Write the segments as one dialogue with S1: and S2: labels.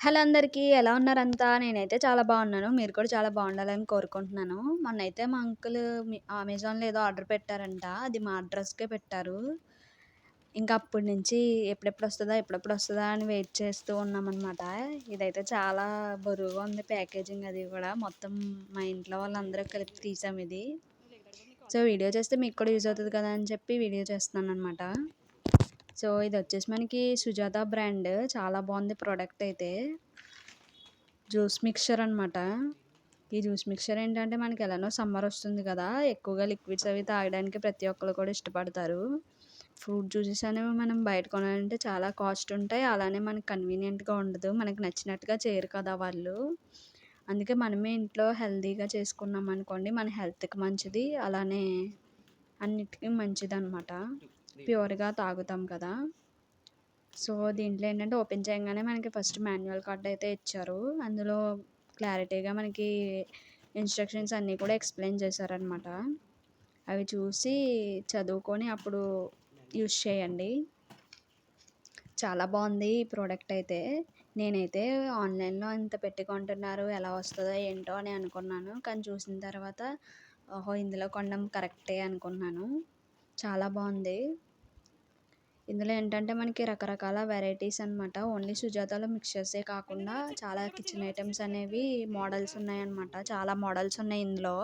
S1: Hello అందరికీ ఎలా ఉన్నారంతా నేనైతే చాలా బాగున్నాను. మీరు కూడా చాలా బాగుండాలని కోరుకుంటున్నాను. మొన్నైతే మా అంకుల్ అమెజాన్లో ఏదో ఆర్డర్ పెట్టారంట. అది మా అడ్రస్కే పెట్టారు. ఇంకా అప్పటి నుంచి ఎప్పుడెప్పుడు వస్తుందా ఎప్పుడెప్పుడు వస్తుందా అని వెయిట్ చేస్తూ ఉన్నామన్నమాట. ఇదైతే చాలా బరువుగా ఉంది ప్యాకేజింగ్ అది కూడా. మొత్తం మా ఇంట్లో వాళ్ళందరూ కలిపి తీసాం ఇది. సో వీడియో చేస్తే మీకు కూడా యూజ్ అవుతుంది కదా అని చెప్పి వీడియో చేస్తున్నాను అనమాట సో ఇది వచ్చేసి మనకి సుజాత బ్రాండ్. చాలా బాగుంది ప్రోడక్ట్ అయితే. జ్యూస్ మిక్చర్ అనమాట ఈ జ్యూస్ మిక్చర్ ఏంటంటే మనకి ఎలానో సమ్మర్ వస్తుంది కదా ఎక్కువగా లిక్విడ్స్ అవి తాగడానికి ప్రతి ఒక్కరు కూడా ఇష్టపడతారు. ఫ్రూట్ జ్యూసెస్ అనేవి మనం బయట కొనాలంటే చాలా కాస్ట్ ఉంటాయి. అలానే మనకి కన్వీనియంట్గా ఉండదు. మనకి నచ్చినట్టుగా చేయరు కదా వాళ్ళు. అందుకే మనమే ఇంట్లో హెల్తీగా చేసుకున్నాం అనుకోండి మన హెల్త్కి మంచిది. అలానే అన్నిటికీ మంచిది అనమాట ప్యూర్గా తాగుతాం కదా. సో దీంట్లో ఏంటంటే ఓపెన్ చేయగానే మనకి ఫస్ట్ మాన్యువల్ కార్డ్ అయితే ఇచ్చారు. అందులో క్లారిటీగా మనకి ఇన్స్ట్రక్షన్స్ అన్నీ కూడా ఎక్స్ప్లెయిన్ చేశారనమాట అవి చూసి చదువుకొని అప్పుడు యూస్ చేయండి. చాలా బాగుంది ఈ ప్రోడక్ట్ అయితే. నేనైతే ఆన్లైన్లో ఇంత పెట్టి కొంటున్నారు ఎలా వస్తుందో ఏంటో అని అనుకున్నాను. కానీ చూసిన తర్వాత ఓహో ఇందులో కొనడం కరెక్టే అనుకున్నాను. చాలా బాగుంది. ఇందులో ఏంటంటే మనకి రకరకాల వెరైటీస్ అనమాట ఓన్లీ సుజాతలో మిక్చర్సే కాకుండా చాలా కిచెన్ ఐటమ్స్ అనేవి మోడల్స్ ఉన్నాయన్నమాట. చాలా మోడల్స్ ఉన్నాయి ఇందులో.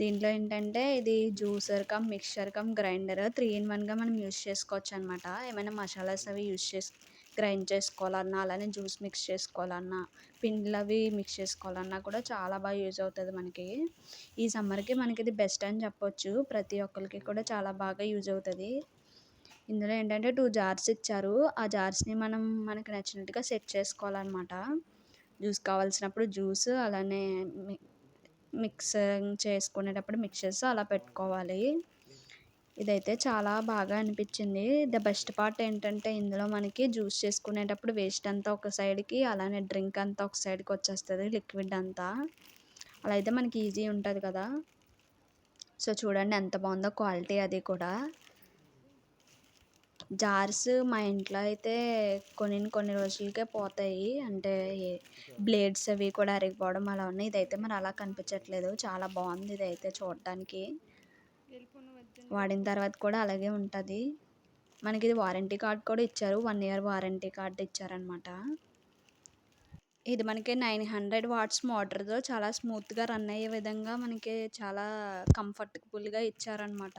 S1: దీంట్లో ఏంటంటే ఇది juicer cum mixer cum grinder three in వన్గా మనం యూస్ చేసుకోవచ్చు అనమాట ఏమైనా మసాలాస్ అవి యూస్ చేసి గ్రైండ్ చేసుకోవాలన్నా అలానే జ్యూస్ మిక్స్ చేసుకోవాలన్నా పిండిలు అవి మిక్స్ చేసుకోవాలన్నా కూడా చాలా బాగా యూజ్ అవుతుంది మనకి. ఈ సమ్మర్కి మనకి ఇది బెస్ట్ అని చెప్పొచ్చు. ప్రతి ఒక్కరికి కూడా చాలా బాగా యూజ్ అవుతుంది. ఇందులో ఏంటంటే టూ జార్స్ ఇచ్చారు. ఆ జార్స్ని మనం మనకు నచ్చినట్టుగా సెట్ చేసుకోవాలన్నమాట. జ్యూస్ కావాల్సినప్పుడు జ్యూస్ అలానే మిక్స్ చేసుకునేటప్పుడు మిక్సర్స్ అలా పెట్టుకోవాలి. ఇదైతే చాలా బాగా అనిపించింది. ద బెస్ట్ పార్ట్ ఏంటంటే ఇందులో మనకి జ్యూస్ చేసుకునేటప్పుడు వేస్ట్ అంతా ఒక సైడ్కి అలానే డ్రింక్ అంతా ఒక సైడ్కి వచ్చేస్తుంది లిక్విడ్ అంతా. అలా అయితే మనకి ఈజీ ఉంటుంది కదా. సో చూడండి ఎంత బాగుందో క్వాలిటీ అది కూడా. జార్స్ మా ఇంట్లో అయితే కొన్ని కొన్ని రోజులకే పోతాయి. అంటే బ్లేడ్స్ అవి కూడా అరిగిపోవడం అలా ఉన్నాయి. ఇదైతే మరి అలా కనిపించట్లేదు. చాలా బాగుంది ఇదైతే చూడటానికి. వాడిన తర్వాత కూడా అలాగే ఉంటుంది. మనకి ఇది వారంటీ కార్డ్ కూడా ఇచ్చారు. వన్ ఇయర్ వారంటీ కార్డ్ ఇచ్చారనమాట ఇది మనకి నైన్ హండ్రెడ్ వాట్స్ మోటార్తో చాలా స్మూత్గా రన్ అయ్యే విధంగా మనకి చాలా కంఫర్టబుల్గా ఇచ్చారనమాట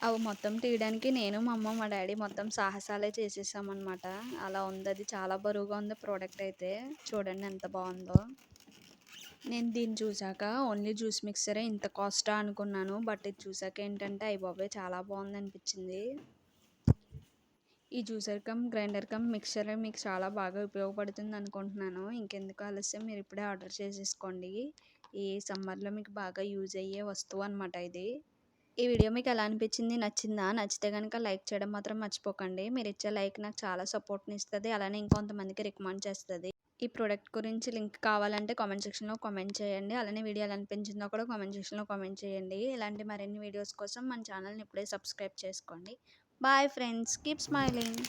S1: అవి మొత్తం తీయడానికి నేను మా అమ్మ మా డాడీ మొత్తం సాహసాలే చేసేసామన్నమాట. అలా ఉంది. అది చాలా బరువుగా ఉంది ప్రోడక్ట్ అయితే. చూడండి ఎంత బాగుందో. నేను దీన్ని చూసాక ఓన్లీ జ్యూస్ మిక్సరే ఇంత కాస్టా అనుకున్నాను. బట్ ఇది చూసాక ఏంటంటే అయ్యి బాబాయ్ చాలా బాగుంది అనిపించింది. ఈ juicer cum grinder cum mixer మీకు చాలా బాగా ఉపయోగపడుతుంది అనుకుంటున్నాను. ఇంకెందుకు ఆలస్యం? మీరు ఇప్పుడే ఆర్డర్ చేసేసుకోండి. ఈ సమ్మర్లో మీకు బాగా యూజ్ అయ్యే వస్తువు అనమాట ఇది. ఈ వీడియో మీకు ఎలా అనిపించింది? నచ్చిందా? నచ్చితే కనుక లైక్ చేయడం మాత్రం మర్చిపోకండి. మీరు ఇచ్చే లైక్ నాకు చాలా సపోర్ట్ని ఇస్తుంది. అలానే ఇంకొంతమందికి రికమెండ్ చేస్తుంది. ఈ ప్రోడక్ట్ గురించి లింక్ కావాలంటే కామెంట్ సెక్షన్లో కామెంట్ చేయండి. అలానే వీడియో ఎలా అనిపించిందో కూడా కామెంట్ సెక్షన్లో కామెంట్ చేయండి. ఇలాంటి మరిన్ని వీడియోస్ కోసం మన ఛానల్ని ఇప్పుడే సబ్స్క్రైబ్ చేసుకోండి. Bye friends. Keep smiling.